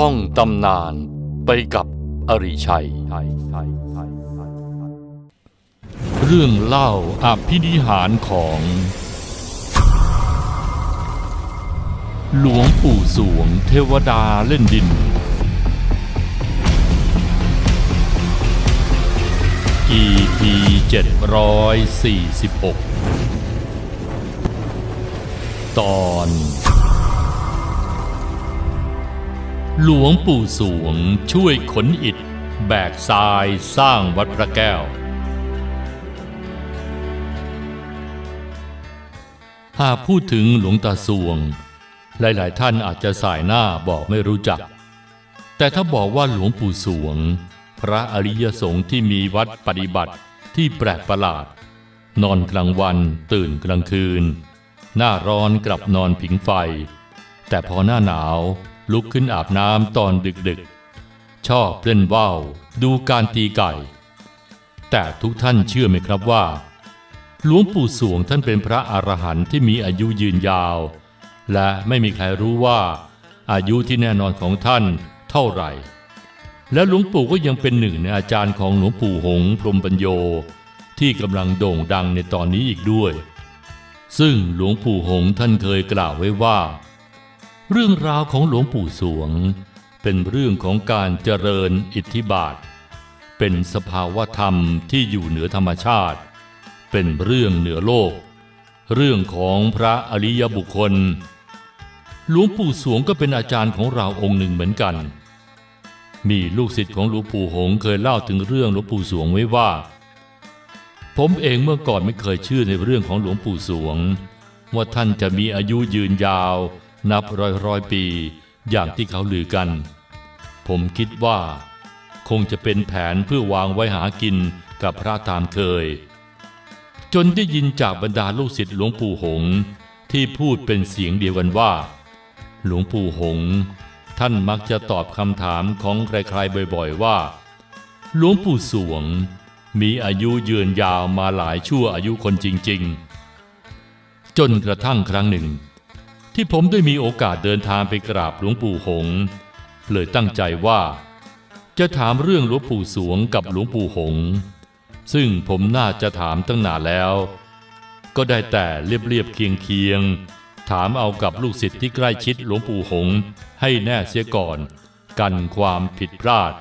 ท่องตำนานไปกับอริชัย เรื่องเล่าอภินิหารของ หลวงปู่สวงเทวดาเล่นดิน EP 746 ตอน หลวงปู่สวงช่วยขนอิฐ แบกทรายสร้างวัดพระแก้ว หากพูดถึงหลวงตาสวง หลายๆ ท่านอาจจะสายหน้าบอกไม่รู้จัก แต่ถ้าบอกว่าหลวงปู่สวง พระอริยสงฆ์ที่มีวัดปฏิบัติที่แปลกประหลาด นอนกลางวันตื่นกลางคืน หน้าร้อนกลับนอนผิงไฟ แต่พอหน้าหนาว ลุกขึ้นอาบน้ำตอนดึกๆ ชอบเล่นว่าวดูการตีไก่ แต่ทุกท่านเชื่อไหมครับว่า หลวงปู่สวงท่านเป็นพระอรหันต์ที่มีอายุยืนยาว และไม่มีใครรู้ว่า อายุที่แน่นอนของท่านเท่าไหร่ และหลวงปู่ก็ยังเป็นหนึ่งในอาจารย์ของหลวงปู่หงพรมปัญโยที่กำลังโด่งดังในตอนนี้อีกด้วย ซึ่งหลวงปู่หงท่านเคยกล่าวไว้ว่า เรื่องราวของหลวงปู่สวง เป็นเรื่องของการเจริญอิทธิบาท เป็นสภาวธรรมที่อยู่เหนือธรรมชาติ เป็นเรื่องเหนือโลก เรื่องของพระอริยบุคคล หลวงปู่สวงก็เป็นอาจารย์ของเราองค์หนึ่งเหมือนกัน มีลูกศิษย์ของหลวงปู่หงเคยเล่าถึงเรื่องหลวงปู่สวงไว้ว่า ผมเองเมื่อก่อนไม่เคยเชื่อในเรื่องของหลวงปู่สวง ว่าท่านจะมีอายุยืนยาว นับร้อยร้อยปีอย่างที่เขาลือกัน ผมคิดว่า คงจะเป็นแผนเพื่อวางไว้หากินกับพระตามเคย จนได้ยินจากบรรดาลูกศิษย์หลวงปู่หงที่พูดเป็นเสียงเดียวกันว่า หลวงปู่หง ท่านมักจะตอบคำถามของใครๆบ่อยๆว่า หลวงปู่สวง มีอายุยืนยาวมาหลายชั่วอายุคนจริง ๆ จนกระทั่งครั้งหนึ่ง ที่ผมได้มีโอกาสเดินทางไปกราบหลวงปู่หง เลยตั้งใจว่า จะถามเรื่องหลวงปู่สวงกับหลวงปู่หง ซึ่งผมน่าจะถามตั้งนานแล้ว ก็ได้แต่เรียบๆเคียงๆถามเอากับลูกศิษย์ที่ใกล้ชิดหลวงปู่หง ให้แน่เสียก่อน กันความผิดพลาด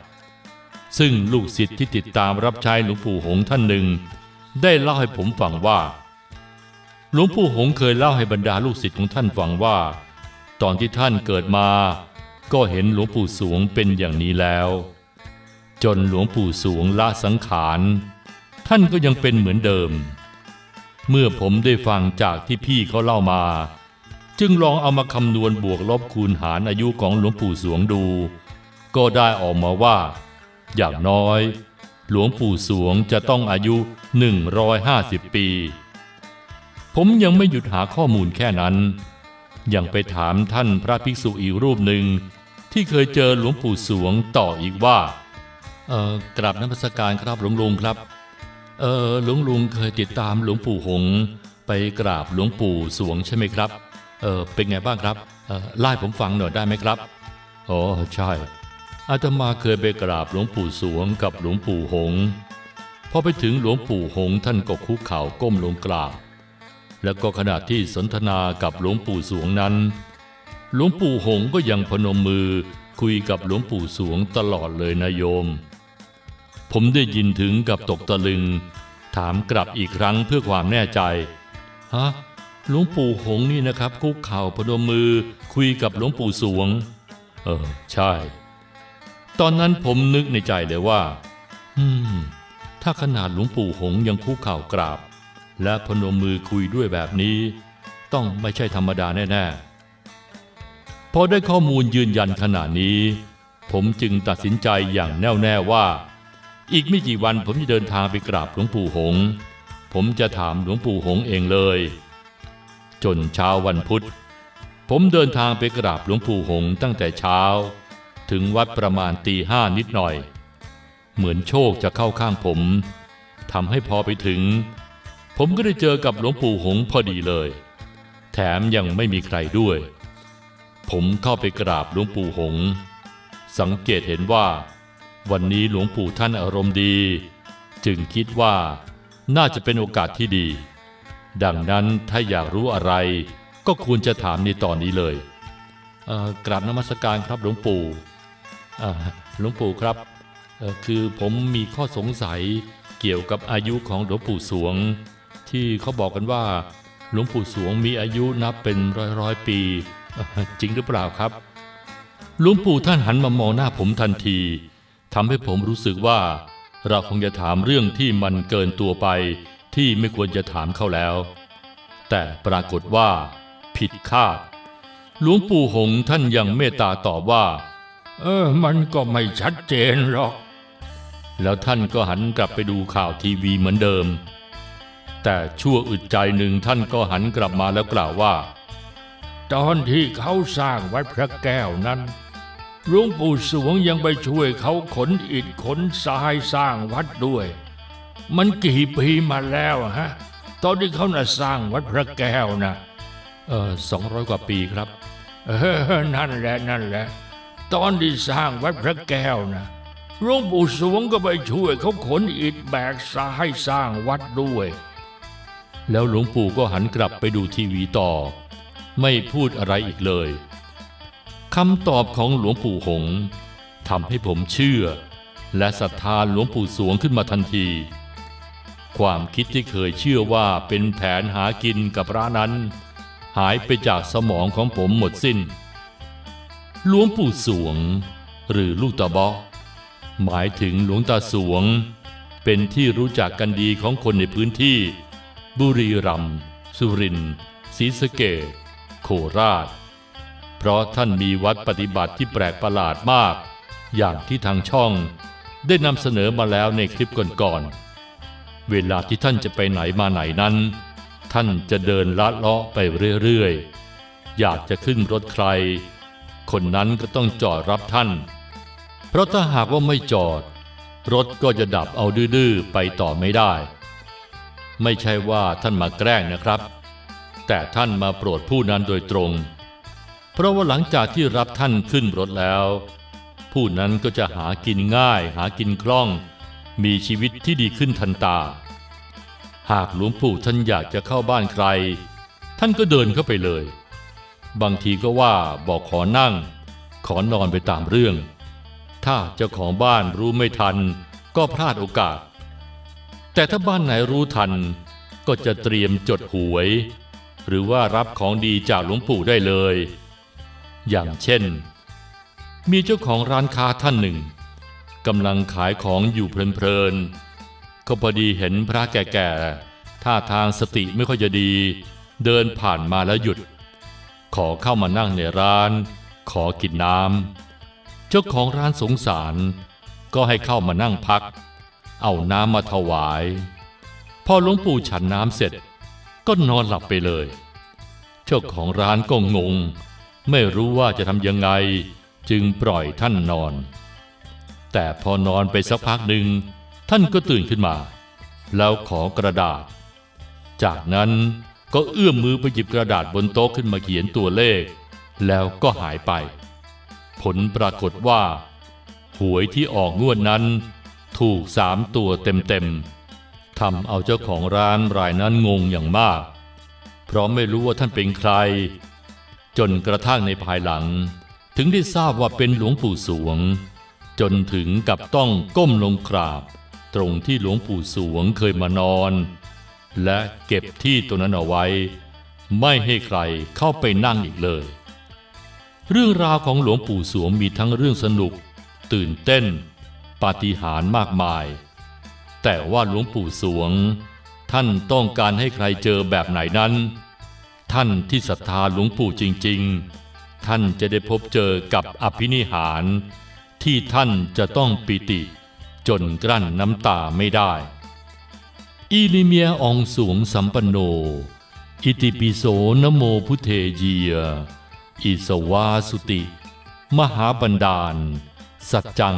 ซึ่งลูกศิษย์ที่ติดตามรับใช้หลวงปู่หงท่านหนึ่ง ได้เล่าให้ผมฟังว่า หลวงปู่หงเคยเล่าให้บรรดาลูกศิษย์ของท่านฟังว่า ตอนที่ท่านเกิดมา ก็เห็นหลวงปู่สวงเป็นอย่างนี้แล้ว จนหลวงปู่สวงละสังขารท่านก็ยังเป็นเหมือนเดิม เมื่อผมได้ฟังจากที่พี่เขาเล่ามา จึงลองเอามาคำนวณบวกลบคูณหารอายุของหลวงปู่สวงดู ก็ได้ออกมาว่า อย่างน้อย หลวงปู่สวงจะต้องอายุ 150 ปี ผมยังไม่หยุดหาข้อมูลแค่นั้น ยังไปถามท่านพระภิกษุอีกรูปหนึ่ง ที่เคยเจอหลวงปู่สวงต่ออีกว่า เออกราบน้ำพสการครับหลวงลุงครับ เออหลวงลุงเคยติดตามหลวงปู่หงส์ไปกราบหลวงปู่สวงใช่ไหมครับ เออเป็นไงบ้างครับ เออไล่ผมฟังหน่อยได้ไหมครับ อ๋อใช่ อาตมาเคยไปกราบหลวงปู่สวงกับหลวงปู่หงส์พอไปถึงหลวงปู่หงส์ท่านก็คุกเข่าก้มลงกราบ แล้วก็ขณะที่สนทนากับหลวงปู่สวงนั้น หลวงปู่หงก็ยังพนมมือคุยกับหลวงปู่สวงตลอดเลยนะโยม ผมได้ยินถึงกับตกตะลึง ถามกลับอีกครั้งเพื่อความแน่ใจ ฮะหลวงปู่หงนี่นะครับ คุกเข่าพนมมือคุยกับหลวงปู่สวง เออ ใช่ ตอนนั้นผมนึกในใจเลยว่า อืม ถ้าขนาดหลวงปู่หงยังคุกเข่ากราบ และพนมมือคุยด้วยแบบนี้ ต้องไม่ใช่ธรรมดาแน่ๆ พอได้ข้อมูลยืนยันขนาดนี้ ผมจึงตัดสินใจอย่างแน่วแน่ว่า อีกไม่กี่วันผมจะเดินทางไปกราบหลวงปู่หง ผมจะถามหลวงปู่หงเองเลย จนเช้าวันพุธ ผมเดินทางไปกราบหลวงปู่หงตั้งแต่เช้า ถึงวัดประมาณตีห้านิดหน่อย เหมือนโชคจะเข้าข้างผมทำให้พอไปถึง ผมก็ได้เจอกับหลวงปู่หงพอดีเลย แถมยังไม่มีใครด้วย ผมเข้าไปกราบหลวงปู่หง สังเกตเห็นว่า วันนี้หลวงปู่ท่านอารมณ์ดี จึงคิดว่าน่าจะเป็นโอกาสที่ดี ดังนั้นถ้าอยากรู้อะไร ก็ควรจะถามในตอนนี้เลยเกราบนมัสการครับหลวงปู่หลวงปู่ครับ คือผมมีข้อสงสัยเกี่ยวกับอายุของหลวงปู่สวง ที่เขาบอกกันว่า หลวงปู่สวงมีอายุนับเป็นร้อยร้อยปี จริงหรือเปล่าครับหลวงปู่ท่านหันมามองหน้าผมทันทีทำให้ผมรู้สึกว่า เราคงจะถามเรื่องที่มันเกินตัวไป ที่ไม่ควรจะถามเขาแล้ว แต่ปรากฏว่า ผิดคาดหลวงปู่หงท่านยังเมตตาตอบว่า เออ มันก็ไม่ชัดเจนหรอก แล้วท่านก็หันกลับไปดูข่าวทีวีเหมือนเดิม แต่ชั่วอึดใจหนึ่งท่านก็หันกลับมาแล้วกล่าวว่า ตอนที่เขาสร้างวัดพระแก้วนั้นหลวงปู่สวงยังไปช่วยเขาขนอิฐขนทรายสร้างวัดด้วย มันกี่ปีมาแล้วฮะ ตอนที่เขาน่ะสร้างวัดพระแก้วนะเออสองร้อยกว่าปีครับ เออนั่นแหละนั่นแหละ ตอนที่สร้างวัดพระแก้วนะหลวงปู่สวงก็ไปช่วยเขาขนอิฐแบกทรายสร้างวัดด้วย แล้วหลวงปู่ก็หันกลับไปดูทีวีต่อ ไม่พูดอะไรอีกเลยคำตอบของหลวงปู่หงทำให้ผมเชื่อ และศรัทธาหลวงปู่สวงขึ้นมาทันที ความคิดที่เคยเชื่อว่าเป็นแผนหากินกับพระนั้น หายไปจากสมองของผมหมดสิ้นหลวงปู่สวง หรือลูกตาบาะหมายถึงหลวงตาสวง เป็นที่รู้จักกันดีของคนในพื้นที่ บุรีรัมย์สุรินทร์ศรีสะเกษโคราช เพราะท่านมีวัดปฏิบัติที่แปลกประหลาดมาก อย่างที่ทางช่องได้นำเสนอมาแล้วในคลิปก่อนๆ เวลาที่ท่านจะไปไหนมาไหนนั้น ท่านจะเดินลัดเลาะไปเรื่อยๆ อยากจะขึ้นรถใคร คนนั้นก็ต้องจอดรับท่าน เพราะถ้าหากว่าไม่จอด รถก็จะดับเอาดื้อๆ ไปต่อไม่ได้ ไม่ใช่ว่าท่านมาแกล้งนะครับ แต่ท่านมาโปรดผู้นั้นโดยตรง เพราะว่าหลังจากที่รับท่านขึ้นรถแล้ว ผู้นั้นก็จะหากินง่าย หากินคล่อง มีชีวิตที่ดีขึ้นทันตา หากหลวงปู่ท่านอยากจะเข้าบ้านใคร ท่านก็เดินเข้าไปเลย บางทีก็ว่าบอกขอนั่ง ขอนอนไปตามเรื่อง ถ้าเจ้าของบ้านรู้ไม่ทัน ก็พลาดโอกาส แต่ถ้าบ้านไหนรู้ทัน ก็จะเตรียมจดหวย หรือว่ารับของดีจากหลวงปู่ได้เลย อย่างเช่น มีเจ้าของร้านค้าท่านหนึ่งกำลังขายของอยู่เพลินๆก็พอดีเห็นพระแก่ๆท่าทางสติไม่ค่อยจะดี เดินผ่านมาแล้วหยุด ขอเข้ามานั่งในร้าน ขอกินน้ำเจ้าของร้านสงสาร ก็ให้เข้ามานั่งพัก เอาน้ำมาถวาย พอหลวงปู่ฉันน้ำเสร็จ ก็นอนหลับไปเลย เจ้าของร้านก็งง ไม่รู้ว่าจะทำยังไง จึงปล่อยท่านนอน แต่พอนอนไปสักพักหนึ่งท่านก็ตื่นขึ้นมา แล้วขอกระดาษ จากนั้นก็เอื้อมมือไปหยิบกระดาษบนโต๊ะขึ้นมาเขียนตัวเลข แล้วก็หายไป ผลปรากฏว่า หวยที่ออกงวดนั้น ถูกสามตัวเต็มๆทำเอาเจ้าของร้านรายนั้นงงอย่างมาก เพราะไม่รู้ว่าท่านเป็นใคร จนกระทั่งในภายหลัง ถึงได้ทราบว่าเป็นหลวงปู่สวง จนถึงกับต้องก้มลงกราบ ตรงที่หลวงปู่สวงเคยมานอน และเก็บที่ตรงนั้นเอาไว้ ไม่ให้ใครเข้าไปนั่งอีกเลย เรื่องราวของหลวงปู่สวงมีทั้งเรื่องสนุก ตื่นเต้น ปาฏิหาริย์มากมาย แต่ว่าหลวงปู่สวง ท่านต้องการให้ใครเจอแบบไหนนั้น ท่านที่ศรัทธาหลวงปู่จริง ๆ ท่านจะได้พบเจอกับอภินิหาร ที่ท่านจะต้องปิติ จนกลั้นน้ำตาไม่ได้ อิลิเมียองสวงสัมปันโน อิติปิโสนโมพุทเทเยีย อิสวาสุติ มหาบันดาล สัจจัง